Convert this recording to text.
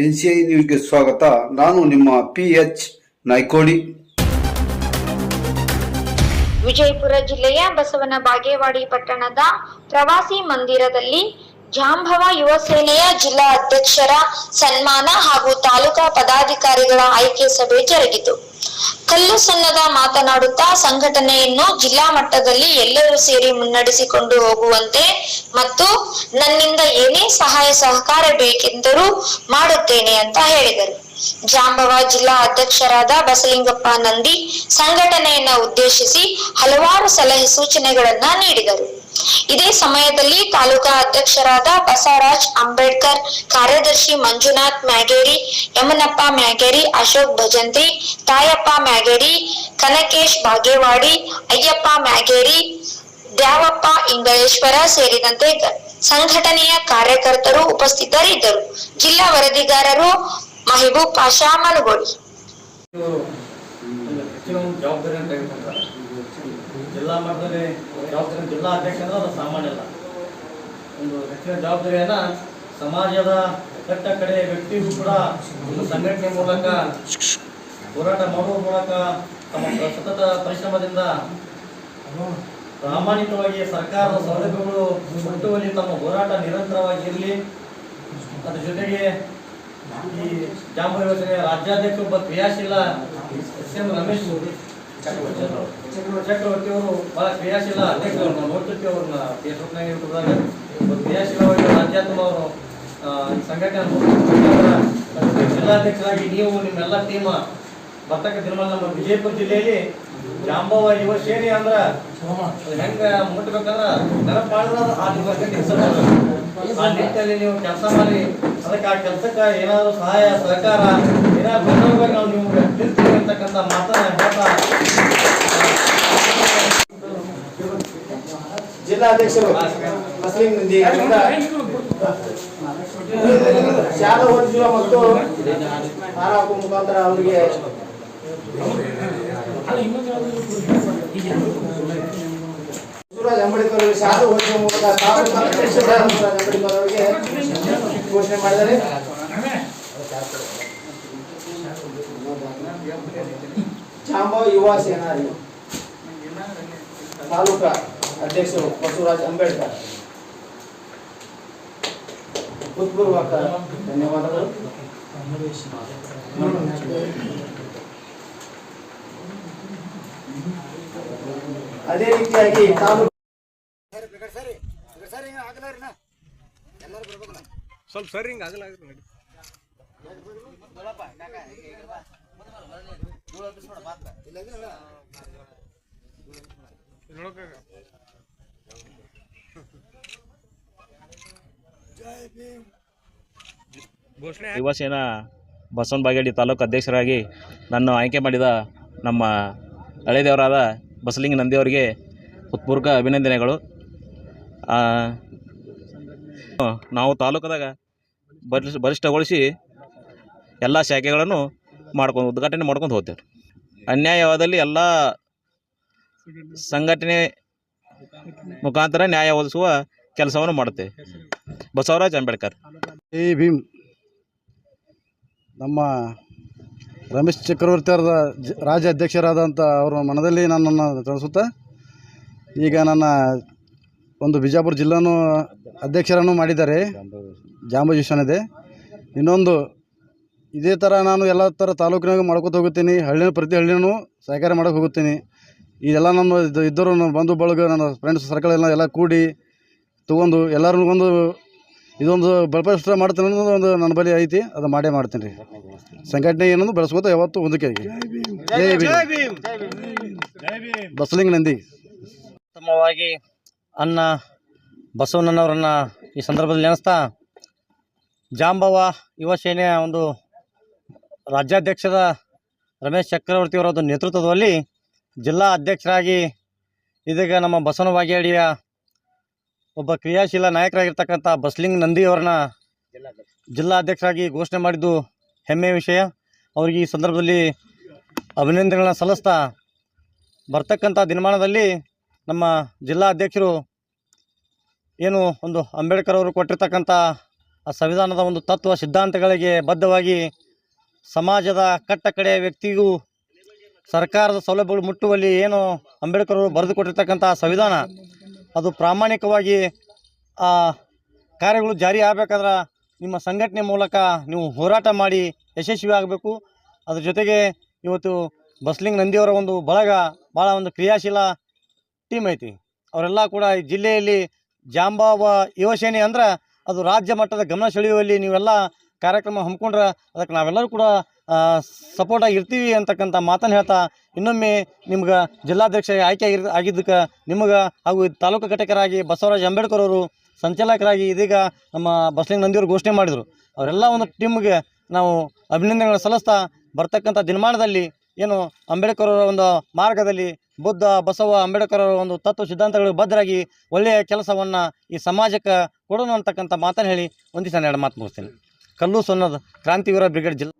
N C I ನ್ಯೂಸ್ಗೆ ಸ್ವಾಗತ. ನಾನು ನಿಮ್ಮ ಪಿ ಎಚ್ ನಾಯ್ಕೋಡಿ ವಿಜಯಪುರ ಜಿಲ್ಲೆಯ ಬಸವನ ಬಾಗೇವಾಡಿ ಪಟ್ಟಣದ ಪ್ರವಾಸಿ ಮಂದಿರದಲ್ಲಿ ಜಾಂಬವ ಯುವ ಸೇನೆಯ ಜಿಲ್ಲಾ ಅಧ್ಯಕ್ಷರ ಸನ್ಮಾನ ಹಾಗೂ ತಾಲೂಕಾ ಪದಾಧಿಕಾರಿಗಳ ಆಯ್ಕೆ ಸಭೆ ಜರುಗಿತು. ಕಲ್ಲು ಸನ್ನದ ಮಾತನಾಡುತ್ತಾ ಸಂಘಟನೆಯನ್ನು ಜಿಲ್ಲಾ ಮಟ್ಟದಲ್ಲಿ ಎಲ್ಲರೂ ಸೇರಿ ಮುನ್ನಡೆಸಿಕೊಂಡು ಹೋಗುವಂತೆ ಮತ್ತು ನನ್ನಿಂದ ಏನೇ ಸಹಾಯ ಸಹಕಾರ ಬೇಕೆಂದರೂ ಮಾಡುತ್ತೇನೆ ಅಂತ ಹೇಳಿದರು. ಜಾಂಬವ ಜಿಲ್ಲಾ ಅಧ್ಯಕ್ಷರಾದ ಬಸಲಿಂಗಪ್ಪ ನಂದಿ ಸಂಘಟನೆಯನ್ನ ಉದ್ದೇಶಿಸಿ ಹಲವಾರು ಸಲಹೆ ಸೂಚನೆಗಳನ್ನ ನೀಡಿದರು. ಇದೇ ಸಮಯದಲ್ಲಿ ತಾಲೂಕಾ ಅಧ್ಯಕ್ಷರಾದ ಬಸವರಾಜ್ ಅಂಬೇಡ್ಕರ್, ಕಾರ್ಯದರ್ಶಿ ಮಂಜುನಾಥ್ ಮ್ಯಾಗೇರಿ, ಯಮನಪ್ಪ ಮ್ಯಾಗೇರಿ, ಅಶೋಕ್ ಭಜಂತ್ರಿ, ತಾಯಪ್ಪ ಮ್ಯಾಗೇರಿ, ಕನಕೇಶ್ ಬಾಗೇವಾಡಿ, ಅಯ್ಯಪ್ಪ ಮ್ಯಾಗೇರಿ, ದ್ಯಾವಪ್ಪ ಇಂಗಳೇಶ್ವರ ಸೇರಿದಂತೆ ಸಂಘಟನೆಯ ಕಾರ್ಯಕರ್ತರು ಉಪಸ್ಥಿತರಿದ್ದರು. ಜಿಲ್ಲಾ ವರದಿಗಾರರು ಮಹಿಬೂಬ್ ಪಾಷಾ ಮಲಗೋಡಿ. ಜಿಲ್ಲಾ ಮಟ್ಟದಲ್ಲಿ ಜವಾಬ್ದಾರಿ ಜಿಲ್ಲಾ ಅಧ್ಯಕ್ಷ ಅಂದ್ರೆ ಅದು ಸಾಮಾನ್ಯ ಅಲ್ಲ. ಒಂದು ಹೆಚ್ಚಿನ ಜವಾಬ್ದಾರಿಯನ್ನ ಸಮಾಜದ ಕಟ್ಟ ಕಡೆ ವ್ಯಕ್ತಿಗೂ ಕೂಡ ಒಂದು ಸಂಘಟನೆ ಮೂಲಕ, ಹೋರಾಟ ಮಾಡುವ ಮೂಲಕ ತಮ್ಮ ಸತತ ಪರಿಶ್ರಮದಿಂದ ಪ್ರಾಮಾಣಿಕವಾಗಿ ಸರ್ಕಾರದ ಸೌಲಭ್ಯಗಳು ಮುಟ್ಟುವಲ್ಲಿ ತಮ್ಮ ಹೋರಾಟ ನಿರಂತರವಾಗಿ ಇರಲಿ ಅದ್ರ ಜೊತೆಗೆ ಈ ಜಾಂಬ ಯೋಜನೆ ರಾಜ್ಯಾಧ್ಯಕ್ಷ ಒಬ್ಬ ಕ್ರಿಯಾಶೀಲ ಎಸ್ ಎಂ ರಮೇಶ್ ಚಕ್ರವರ್ತಿ ಅವರು ಬಹಳ ಅವ್ರನ್ನ ಅವರು ಸಂಘಟನೆ ಜಿಲ್ಲಾಧ್ಯಕ್ಷರಾಗಿ ನೀವು ನಿಮ್ಮೆಲ್ಲ ಟೀಮ್ ಬರ್ತಕ್ಕ ದಿನಮಾನ ನಮ್ಮ ವಿಜಯಪುರ ಜಿಲ್ಲೆಯಲ್ಲಿ ಜಾಂಬವ ಯುವ ಸೇನೆ ಅಂದ್ರ ಅದು ಹೆಂಗ ಮುಟ್ಬೇಕಂದ್ರ ನೆನಪು ಆ ದಿವಸ ಕೆಲಸ ಆ ನಿಟ್ಟಿನಲ್ಲಿ ನೀವು ಕೆಲಸ ಮಾಡಿ, ಅದಕ್ಕೆ ಆ ಕೆಲಸಕ್ಕೆ ಏನಾದ್ರು ಸಹಾಯ, ಸಹಕಾರ, ಏನಾದ್ರು ನಾವು ನೀವು ನಿಲ್ತೀವಿ ಅಂತಕ್ಕಂಥ ಮಾತನ್ನ ಹೇಳ್ತಾ ಜಿಲ್ಲಾಧ್ಯಕ್ಷರು, ಮುಸ್ಲಿಂ ಶಾಲಾ ಹೊಂದಿಸುವ ಮತ್ತು ಹಾರ ಹಾಕುವ ಮುಖಾಂತರ ಅವರಿಗೆ ಶಿವರಾಜ್ ಅಂಬೇಡ್ಕರ್ ಅವರಿಗೆ ಶಾಲಾ ಹೊಂದಿಸುವ ಮೂಲಕ ತಾಲೂಕು ಅಂಬೇಡ್ಕರ್ ಅವರಿಗೆ ಘೋಷಣೆ ಮಾಡಿದ್ದಾರೆ. ಜಾಂಬವ ಯುವ ಸೇನಾರಿ ತಾಲೂಕಾ ಅಧ್ಯಕ್ಷರು ಬಸವರಾಜ್ ಅಂಬೇಡ್ಕರ್ ಹೃತ್ಪೂರ್ವಕ ಧನ್ಯವಾದಗಳು ಅದೇ ರೀತಿಯಾಗಿ ತಾಲೂಕು ಸ್ವಲ್ಪ ಸರಿ ಹಿಂಗೆ ಆಗಲ್ಲ ನೋಡಿ ಘೋಷಣೆ ಯುವ ಸೇನಾ ಬಸವನ ಬಾಗೇಡಿ ತಾಲೂಕು ಅಧ್ಯಕ್ಷರಾಗಿ ನನ್ನ ಆಯ್ಕೆ ಮಾಡಿದ ನಮ್ಮ ಹಳೆದೇವರಾದ ಬಸಲಿಂಗ ನಂದಿಯವರಿಗೆ ಹೃತ್ಪೂರ್ವಕ ಅಭಿನಂದನೆಗಳು. ನಾವು ತಾಲೂಕದಾಗ ಬಲಿಷ್ಠಗೊಳಿಸಿ ಎಲ್ಲ ಶಾಖೆಗಳನ್ನು ಮಾಡ್ಕೊಂಡು ಉದ್ಘಾಟನೆ ಮಾಡ್ಕೊಂಡು ಹೋಗ್ತೇವೆ ಅನ್ಯಾಯವಾದಲ್ಲಿ ಎಲ್ಲ ಸಂಘಟನೆ ಮುಖಾಂತರ ನ್ಯಾಯ ಒದಿಸುವ ಕೆಲಸವನ್ನು ಮಾಡುತ್ತೇವೆ ಬಸವರಾಜ್ ಅಂಬೇಡ್ಕರ್. ಈ ಭೀಮ್ ನಮ್ಮ ರಮೇಶ್ ಚಕ್ರವರ್ತಿ ಅವರ ರಾಜ್ಯ ಅಧ್ಯಕ್ಷರಾದಂಥ ಅವರ ಮನದಲ್ಲಿ ನನ್ನನ್ನು ತಿಳಿಸುತ್ತಾ, ಈಗ ನನ್ನ ಒಂದು ಬಿಜಾಪುರ ಜಿಲ್ಲಾನು ಅಧ್ಯಕ್ಷರನ್ನು ಮಾಡಿದ್ದಾರೆ. ಜಾಂಬಜೀಶನ್ ಇದೆ. ಇನ್ನೊಂದು ಇದೇ ಥರ ನಾನು ಎಲ್ಲ ಥರ ತಾಲೂಕಿನಾಗ ಮಾಡ್ಕೊತ ಹೋಗುತ್ತೀನಿ. ಹಳ್ಳಿನ ಪ್ರತಿ ಹಳ್ಳಿನೂ ಸಹಕಾರ ಮಾಡೋಕೆ ಹೋಗುತ್ತೀನಿ. ಇದೆಲ್ಲ ನಮ್ಮ ಇದು ಇದ್ದರು ನಮ್ಮ ಬಂಧು ಬಳಗ ನನ್ನ ಫ್ರೆಂಡ್ಸ್ ಸರ್ಕಲ್ ಎಲ್ಲ ಎಲ್ಲ ಕೂಡಿ ತೊಗೊಂಡು ಎಲ್ಲರೂ ಒಂದು ಇದೊಂದು ಬಲಪಡಿಸ್ಟ ಮಾಡ್ತೀನಿ ಅನ್ನೋದು ಒಂದು ನನ್ನ ಬಳಿ ಐತಿ. ಅದು ಮಾಡೇ ಮಾಡ್ತೀನಿ ರೀ. ಸಂಘಟನೆ ಏನೊಂದು ಬೆಳೆಸ್ಕೋತ ಯಾವತ್ತು ಒಂದು ಜೈ ಭೀಮ್. ಬಸಲಿಂಗ ನಂದಿ. ಉತ್ತಮವಾಗಿ ಅನ್ನ ಬಸವಣ್ಣನವರನ್ನ ಈ ಸಂದರ್ಭದಲ್ಲಿ ನೆನೆಸ್ತಾ ಜಾಂಬವ ಯುವ ಸೇನೆಯ ಒಂದು ರಾಜ್ಯಾಧ್ಯಕ್ಷರ ರಮೇಶ್ ಚಕ್ರವರ್ತಿ ಅವರ ನೇತೃತ್ವದಲ್ಲಿ ಜಿಲ್ಲಾ ಅಧ್ಯಕ್ಷರಾಗಿ ಇದೀಗ ನಮ್ಮ ಬಸವನ ಬಾಗೇಡಿಯ ಒಬ್ಬ ಕ್ರಿಯಾಶೀಲ ನಾಯಕರಾಗಿರ್ತಕ್ಕಂಥ ಬಸ್ಲಿಂಗ್ ನಂದಿಯವರನ್ನ ಜಿಲ್ಲಾ ಅಧ್ಯಕ್ಷರಾಗಿ ಘೋಷಣೆ ಮಾಡಿದ್ದು ಹೆಮ್ಮೆಯ ವಿಷಯ. ಅವರಿಗೆ ಈ ಸಂದರ್ಭದಲ್ಲಿ ಅಭಿನಂದನೆಗಳನ್ನ ಸಲ್ಲಿಸ್ತಾ ಬರ್ತಕ್ಕಂಥ ದಿನಮಾನದಲ್ಲಿ ನಮ್ಮ ಜಿಲ್ಲಾ ಅಧ್ಯಕ್ಷರು ಏನು ಒಂದು ಅಂಬೇಡ್ಕರ್ ಅವರು ಕೊಟ್ಟಿರ್ತಕ್ಕಂಥ ಆ ಸಂವಿಧಾನದ ಒಂದು ತತ್ವ ಸಿದ್ಧಾಂತಗಳಿಗೆ ಬದ್ಧವಾಗಿ ಸಮಾಜದ ಕಟ್ಟ ಕಡೆಯ ವ್ಯಕ್ತಿಗೂ ಸರ್ಕಾರದ ಸೌಲಭ್ಯಗಳು ಮುಟ್ಟುವಲ್ಲಿ ಏನು ಅಂಬೇಡ್ಕರ್ ಅವರು ಬರೆದುಕೊಟ್ಟಿರ್ತಕ್ಕಂಥ ಸಂವಿಧಾನ, ಅದು ಪ್ರಾಮಾಣಿಕವಾಗಿ, ಆ, ಕಾರ್ಯಗಳು ಜಾರಿ ಆಗಬೇಕಾದ್ರೆ ನಿಮ್ಮ ಸಂಘಟನೆ ಮೂಲಕ ನೀವು ಹೋರಾಟ ಮಾಡಿ ಯಶಸ್ವಿ ಆಗಬೇಕು. ಅದ್ರ ಜೊತೆಗೆ ಇವತ್ತು ಬಸ್ಲಿಂಗ್ ನಂದಿಯವರ ಒಂದು ಬಳಗ ಭಾಳ ಒಂದು ಕ್ರಿಯಾಶೀಲ ಟೀಮ್ ಐತಿ. ಅವರೆಲ್ಲ ಕೂಡ ಈ ಜಿಲ್ಲೆಯಲ್ಲಿ ಜಾಂಬಾವ ಯುವಸೇನೆ ಅಂದ್ರೆ ಅದು ರಾಜ್ಯ ಮಟ್ಟದ ಗಮನ ಸೆಳೆಯುವಲ್ಲಿ ನೀವೆಲ್ಲ ಕಾರ್ಯಕ್ರಮ ಹಮ್ಮಿಕೊಂಡ್ರೆ ಅದಕ್ಕೆ ನಾವೆಲ್ಲರೂ ಕೂಡ ಸಪೋರ್ಟ್ ಆಗಿರ್ತೀವಿ ಅಂತಕ್ಕಂಥ ಮಾತನ್ನು ಹೇಳ್ತಾ ಇನ್ನೊಮ್ಮೆ ನಿಮ್ಗೆ ಜಿಲ್ಲಾಧ್ಯಕ್ಷ ಆಯ್ಕೆ ಆಗಿರ್, ಆಗಿದ್ದಕ್ಕೆ ನಿಮಗೆ ಹಾಗೂ ತಾಲೂಕು ಘಟಕರಾಗಿ ಬಸವರಾಜ್ ಅಂಬೇಡ್ಕರ್ ಅವರು ಸಂಚಾಲಕರಾಗಿ ಇದೀಗ ನಮ್ಮ ಬಸಲಿಂಗ ನಂದಿಯವರು ಘೋಷಣೆ ಮಾಡಿದರು. ಅವರೆಲ್ಲ ಒಂದು ಟೀಮ್ಗೆ ನಾವು ಅಭಿನಂದನೆಗಳನ್ನು ಸಲ್ಲಿಸ್ತಾ ಬರ್ತಕ್ಕಂಥ ದಿನಮಾನದಲ್ಲಿ ಏನು ಅಂಬೇಡ್ಕರ್ ಅವರ ಒಂದು ಮಾರ್ಗದಲ್ಲಿ ಬುದ್ಧ, ಬಸವ ಅಂಬೇಡ್ಕರ್ ಅವರ ಒಂದು ತತ್ವ ಸಿದ್ಧಾಂತಗಳು ಬದ್ಧರಾಗಿ ಒಳ್ಳೆಯ ಕೆಲಸವನ್ನು ಈ ಸಮಾಜಕ್ಕೆ ಕೊಡೋಣ ಅಂತಕ್ಕಂಥ ಮಾತನ್ನು ಹೇಳಿ ಒಂದಿಷ್ಟು ಎರಡು ಮಾತು ಮುಗಿಸ್ತೀನಿ. ಕಲ್ಲು ಸೊನ್ನದ ಕ್ರಾಂತಿವೀರ ಬ್ರಿಗೇಡ್ ಜಿಲ್ಲಾ